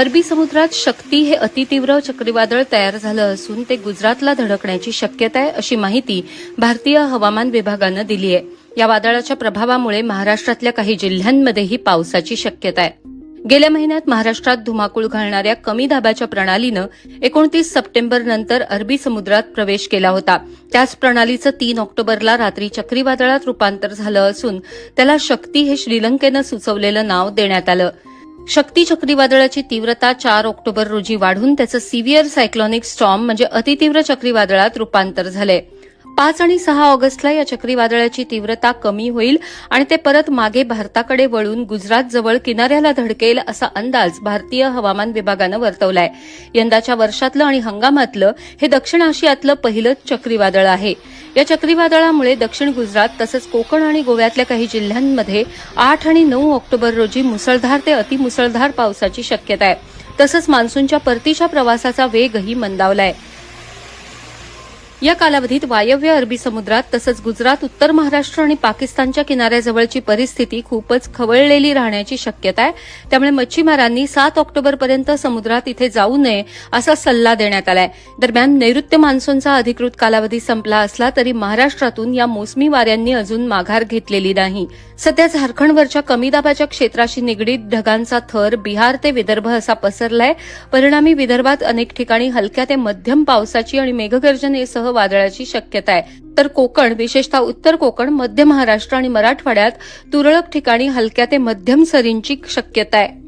अरबी समुद्रात शक्ती हे अतितीव्र चक्रीवादळ तयार झालं असून ते गुजरातला धडकण्याची शक्यता आहे अशी माहिती भारतीय हवामान विभागानं दिली आहे या वादळाच्या प्रभावामुळे महाराष्ट्रातल्या काही जिल्ह्यांमध्येही पावसाची शक्यता आहे. गेल्या महिन्यात महाराष्ट्रात धुमाकूळ घालणाऱ्या कमी दाबाच्या प्रणालीनं एकोणतीस सप्टेंबर नंतर अरबी समुद्रात प्रवेश केला होता. त्याच प्रणालीचं तीन ऑक्टोबरला रात्री चक्रीवादळात रूपांतर झालं असून त्याला शक्ती हे श्रीलंकेनं सुचवलेलं नाव देण्यात आलं. शक्ती चक्रीवादळाची तीव्रता चार ऑक्टोबर रोजी वाढून त्याचं सिव्हिअर सायक्लॉनिक स्टॉर्म म्हणजे अतितीव्र चक्रीवादळात रूपांतर झालंय. पाच आणि सहा ऑगस्टला या चक्रीवादळाची तीव्रता कमी होईल आणि ते परत मागे भारताकडे वळून गुजरातजवळ किनाऱ्याला धडकेल असा अंदाज भारतीय हवामान विभागानं वर्तवलाय. यंदाच्या वर्षातलं आणि हंगामातलं हे दक्षिण आशियातलं पहिलंच चक्रीवादळ आहे. या चक्रीवादळामुळे दक्षिण गुजरात तसंच कोकण आणि गोव्यातल्या काही जिल्ह्यांमध्ये आठ आणि नऊ ऑक्टोबर रोजी मुसळधार ते अतिमुसळधार पावसाची शक्यता आहे. तसंच मान्सूनच्या परतीच्या प्रवासाचा वेगही मंदावला आहे या कालावधीत वायव्य अरबी समुद्रात तसंच गुजरात उत्तर महाराष्ट्र आणि पाकिस्तानच्या किनाऱ्याजवळची परिस्थिती खूपच खवळलेली राहण्याची शक्यता आहे. त्यामुळे मच्छीमारांनी सात ऑक्टोबरपर्यंत समुद्रात इथे जाऊ नये असा सल्ला देण्यात आलाय. दरम्यान नैऋत्य मान्सूनचा अधिकृत कालावधी संपला असला तरी महाराष्ट्रातून या मोसमी वाऱ्यांनी अजून माघार घेतलेली नाही. सध्या झारखंडवरच्या कमी दाबाच्या क्षेत्राशी निगडीत ढगांचा थर बिहार ते विदर्भ असा पसरलाय. परिणामी विदर्भात अनेक ठिकाणी हलक्या ते मध्यम पावसाची आणि मेघगर्जनेसह वादळाची शक्यता आहे. तर कोकण विशेषतः उत्तर कोकण मध्य महाराष्ट्र आणि मराठवाड्यात तुरळक ठिकाणी हलक्या ते मध्यम सरींची शक्यता आहे.